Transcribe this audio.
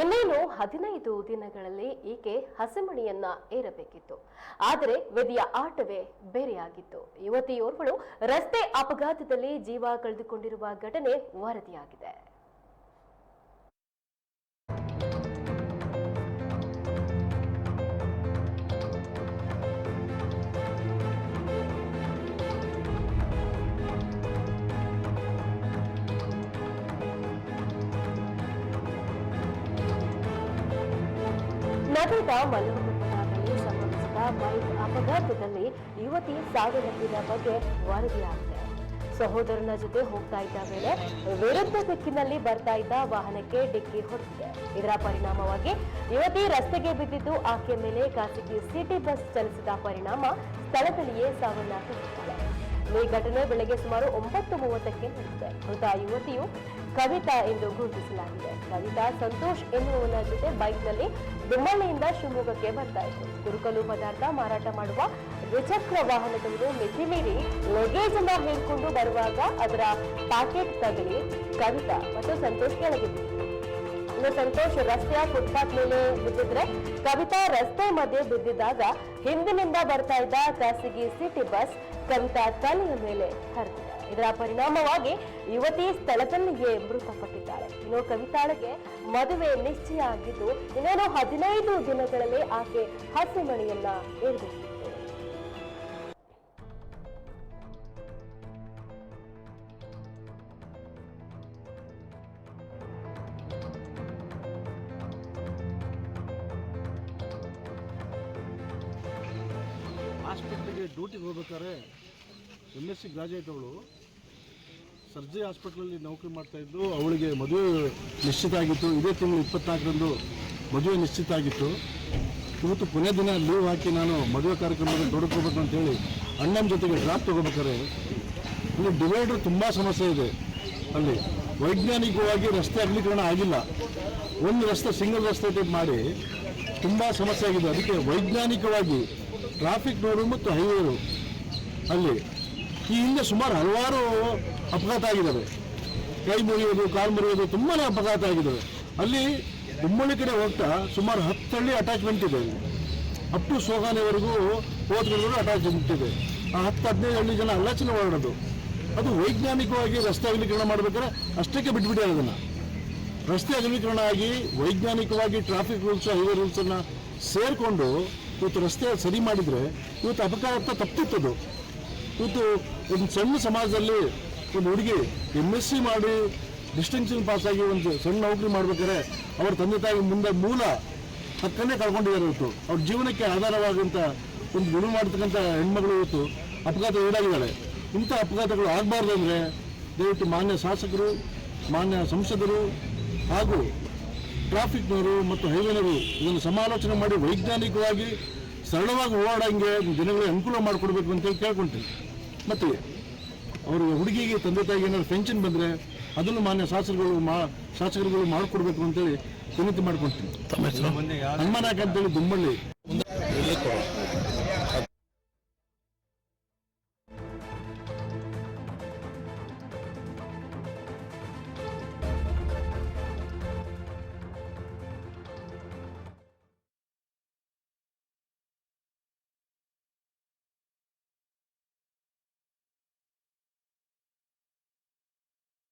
ಇನ್ನೇನು ಹದಿನೈದು ದಿನಗಳಲ್ಲಿ ಈಕೆ ಹಸಿಮಣಿಯನ್ನ ಏರಬೇಕಿತ್ತು. ಆದರೆ ವಿಧಿಯ ಆಟವೇ ಬೇರೆಯಾಗಿತ್ತು. ಯುವತಿಯೋರ್ವಳು ರಸ್ತೆ ಅಪಘಾತದಲ್ಲಿ ಜೀವ ಕಳೆದುಕೊಂಡಿರುವ ಘಟನೆ ವರದಿಯಾಗಿದೆ. ನಗರದ ಮಲ್ಲವನಪುರದಲ್ಲಿ ಸಂಭವಿಸಿದ ಬೈಕ್ ಅಪಘಾತದಲ್ಲಿ ಯುವತಿ ಸಾವನ್ನಪ್ಪಿದ ಬಗ್ಗೆ ವರದಿಯಾಗಿದೆ. ಸಹೋದರನ ಜೊತೆ ಹೋಗ್ತಾ ಇದ್ದ ವೇಳೆ ವಿರುದ್ಧ ದಿಕ್ಕಿನಲ್ಲಿ ಬರ್ತಾ ಇದ್ದ ವಾಹನಕ್ಕೆ ಡಿಕ್ಕಿ ಹೊಡೆದಿದೆ ಇದರ ಪರಿಣಾಮವಾಗಿ ಯುವತಿ ರಸ್ತೆಗೆ ಬಿದ್ದಿದ್ದು, ಆಕೆಯ ಮೇಲೆ ಖಾಸಗಿ ಸಿಟಿ ಬಸ್ ಚಲಿಸಿದ ಪರಿಣಾಮ ಸ್ಥಳದಲ್ಲಿಯೇ ಸಾವನ್ನಪ್ಪಿದ್ದಾಳೆ ಈ ಘಟನೆ ಬೆಳಗ್ಗೆ ಸುಮಾರು ಒಂಬತ್ತು ಮೂವತ್ತಕ್ಕೆ ನಡೆದಿದೆ. ಮೃತ ಯುವತಿಯು ಕವಿತಾ ಎಂದು ಗುರುತಿಸಲಾಗಿದೆ. ಕವಿತಾ ಸಂತೋಷ್ ಎನ್ನುವನ ಜೊತೆ ಬೈಕ್ನಲ್ಲಿ ದುಮ್ಮಳ್ಳಿಯಿಂದ ಶಿವಮೊಗ್ಗಕ್ಕೆ ಬರ್ತಾ ಇತ್ತು ಕುರುಕಲು ಪದಾರ್ಥ ಮಾರಾಟ ಮಾಡುವ ದ್ವಿಚಕ್ರ ವಾಹನದವರು ಮಿತಿ ಮೀರಿ ಲಗೇಜ್ ಅನ್ನ ಹಿಡ್ಕೊಂಡು ಬರುವಾಗ ಅದರ ಪ್ಯಾಕೆಟ್ ತಗಲಿ ಕವಿತಾ ಮತ್ತು ಸಂತೋಷ್ ಕೆಳಗೆ. ಇನ್ನು ಸಂತೋಷ್ ರಸ್ತೆಯ ಫುಟ್ಪಾತ್ ಮೇಲೆ ಬಿದ್ದಿದ್ರೆ ಕವಿತಾ ರಸ್ತೆ ಮಧ್ಯೆ ಬಿದ್ದಿದ್ದಾಗ ಹಿಂದಿನಿಂದ ಬರ್ತಾ ಇದ್ದ ಖಾಸಗಿ ಸಿಟಿ ಬಸ್ ಕವಿತಾ ತಲೆಯ ಮೇಲೆ ಹರಿದಿದೆ. ಇದರ ಪರಿಣಾಮವಾಗಿ ಯುವತಿ ಸ್ಥಳದಲ್ಲಿಯೇ ಮೃತಪಟ್ಟಿದ್ದಾಳೆ. ಇನ್ನು ಕವಿತಾಳಿಗೆ ಮದುವೆ ನಿಶ್ಚಯ ಆಗಿದ್ದು, ಇನ್ನೇನು ಹದಿನೈದು ದಿನಗಳಲ್ಲಿ ಆಕೆ ಹಸಿಮಣಿಯನ್ನ ಏರ್ಬೇಕಿತ್ತು ಹಾಸ್ಪಿಟ್ಲಿಗೆ ಡ್ಯೂಟಿಗೆ ಹೋಗ್ಬೇಕಾದ್ರೆ ಎಂ ಎಸ್ ಸಿ ಗ್ರಾಜುಯೇಟ್ ಅವಳು. ಸರ್ಜರಿ ಹಾಸ್ಪಿಟ್ಲಲ್ಲಿ ನೌಕರಿ ಮಾಡ್ತಾಯಿದ್ದು ಅವಳಿಗೆ ಮದುವೆ ನಿಶ್ಚಿತ ಆಗಿತ್ತು. ಇದೇ ತಿಂಗಳು ಇಪ್ಪತ್ನಾಲ್ಕರಂದು ಮದುವೆ ನಿಶ್ಚಿತ ಆಗಿತ್ತು. ಇವತ್ತು ಕೊನೆ ದಿನ ಲೀವ್ ಹಾಕಿ ನಾನು ಮದುವೆ ಕಾರ್ಯಕ್ರಮದಲ್ಲಿ ತೊಡಕೋಬೇಕು ಅಂತೇಳಿ ಅಣ್ಣನ ಜೊತೆಗೆ ಡ್ರಾಪ್ ತೊಗೋಬೇಕಾದ್ರೆ ಇಲ್ಲಿ ಡಿವೈಡರ್ ತುಂಬ ಸಮಸ್ಯೆ ಇದೆ. ಅಲ್ಲಿ ವೈಜ್ಞಾನಿಕವಾಗಿ ರಸ್ತೆ ಅಗಲೀಕರಣ ಆಗಿಲ್ಲ. ಒಂದು ರಸ್ತೆ ಸಿಂಗಲ್ ರಸ್ತೆ ಟೈಪ್ ಮಾಡಿ ತುಂಬ ಸಮಸ್ಯೆ ಆಗಿದೆ. ಅದಕ್ಕೆ ವೈಜ್ಞಾನಿಕವಾಗಿ ಟ್ರಾಫಿಕ್ ರೋಡು ಮತ್ತು ಹೈವೇ ರೋಡ್ ಅಲ್ಲಿ. ಈ ಹಿಂದೆ ಸುಮಾರು ಹಲವಾರು ಅಪಘಾತ ಆಗಿದ್ದಾವೆ. ಕೈ ಮುರಿಯೋದು, ಕಾಲು ಮುರಿಯೋದು ತುಂಬಾ ಅಪಘಾತ ಆಗಿದ್ದಾವೆ. ಅಲ್ಲಿ ಹುಮ್ಮಳ್ಳಿ ಕಡೆ ಹೋಗ್ತಾ ಸುಮಾರು ಹತ್ತು ಹಳ್ಳಿ ಅಟ್ಯಾಚ್ಮೆಂಟ್ ಇದೆ ಅಲ್ಲಿ. ಅಪ್ ಟು ಸೋಗಾನೆವರೆಗೂ ಹೋದ್ಗಳಿಗೂ ಅಟ್ಯಾಚ್ಮೆಂಟ್ ಇದೆ. ಆ ಹತ್ತು ಹದಿನೈದು ಹಳ್ಳಿ ಜನ ಅಲ್ಲಾಚನೆ ಹೊರಡೋದು ಅದು ವೈಜ್ಞಾನಿಕವಾಗಿ ರಸ್ತೆ ಅಗಲೀಕರಣ ಮಾಡಬೇಕಾದ್ರೆ ಅಷ್ಟಕ್ಕೆ ಬಿಟ್ಬಿಟ್ಟೆ ಅದನ್ನು. ರಸ್ತೆ ಅಗಲೀಕರಣ ಆಗಿ ವೈಜ್ಞಾನಿಕವಾಗಿ ಟ್ರಾಫಿಕ್ ರೂಲ್ಸ್ ಹೈವೇ ರೂಲ್ಸನ್ನು ಸೇರಿಕೊಂಡು ಇವತ್ತು ರಸ್ತೆ ಸರಿ ಮಾಡಿದರೆ ಇವತ್ತು ಅಪಘಾತ ತಪ್ಪಿತ್ತದು ಇವತ್ತು ಒಂದು ಸಣ್ಣ ಸಮಾಜದಲ್ಲಿ ಒಂದು ಹುಡುಗಿ ಎಂ ಎಸ್ ಸಿ ಮಾಡಿ ಡಿಸ್ಟಿಂಕ್ಷನ್ ಪಾಸಾಗಿ ಒಂದು ಸಣ್ಣ ನೌಕರಿ ಮಾಡ್ಬೇಕಾದ್ರೆ ಅವ್ರ ತಂದೆ ತಾಯಿ ಮುಂದೆ ಮೂಲ ಹಕ್ಕನ್ನೇ ಕಳ್ಕೊಂಡಿದ್ದಾರೆ ಇವತ್ತು. ಅವ್ರ ಜೀವನಕ್ಕೆ ಆಧಾರವಾದಂಥ ಒಂದು ಗುಣ ಮಾಡ್ತಕ್ಕಂಥ ಹೆಣ್ಮಗಳು ಇವತ್ತು ಅಪಘಾತ ಈಡಾಗಿದ್ದಾಳೆ ಇಂಥ ಅಪಘಾತಗಳು ಆಗಬಾರ್ದು ಅಂದರೆ ದಯವಿಟ್ಟು ಮಾನ್ಯ ಶಾಸಕರು, ಮಾನ್ಯ ಸಂಸದರು ಹಾಗೂ ಟ್ರಾಫಿಕ್ನವರು ಮತ್ತು ಹೈವೇನವರು ಇದನ್ನು ಸಮಾಲೋಚನೆ ಮಾಡಿ ವೈಜ್ಞಾನಿಕವಾಗಿ ಸರಳವಾಗಿ ಓಡಾಡಂಗೆ ಜನಗಳಿಗೆ ಅನುಕೂಲ ಮಾಡಿಕೊಡ್ಬೇಕು ಅಂತೇಳಿ ಕೇಳ್ಕೊಂತೀವಿ. ಮತ್ತು ಅವರು ಹುಡುಗಿಗೆ ತಂದೆ ತಾಯಿಗೆ ಏನಾದ್ರು ಪೆನ್ಷನ್ ಬಂದರೆ ಅದನ್ನು ಮಾನ್ಯ ಶಾಸಕರುಗಳು ಮಾ ಶಾಸಕರುಗಳು ಮಾಡಿಕೊಡ್ಬೇಕು ಅಂತೇಳಿ ವಿನಂತಿ ಮಾಡ್ಕೊಳ್ತೀನಿ. ಹನುಮಾನಾಯಕ ಅಂತೇಳಿ ದುಮ್ಮಳ್ಳಿ